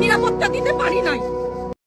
নিরাপত্তা দিতে পারি নাই।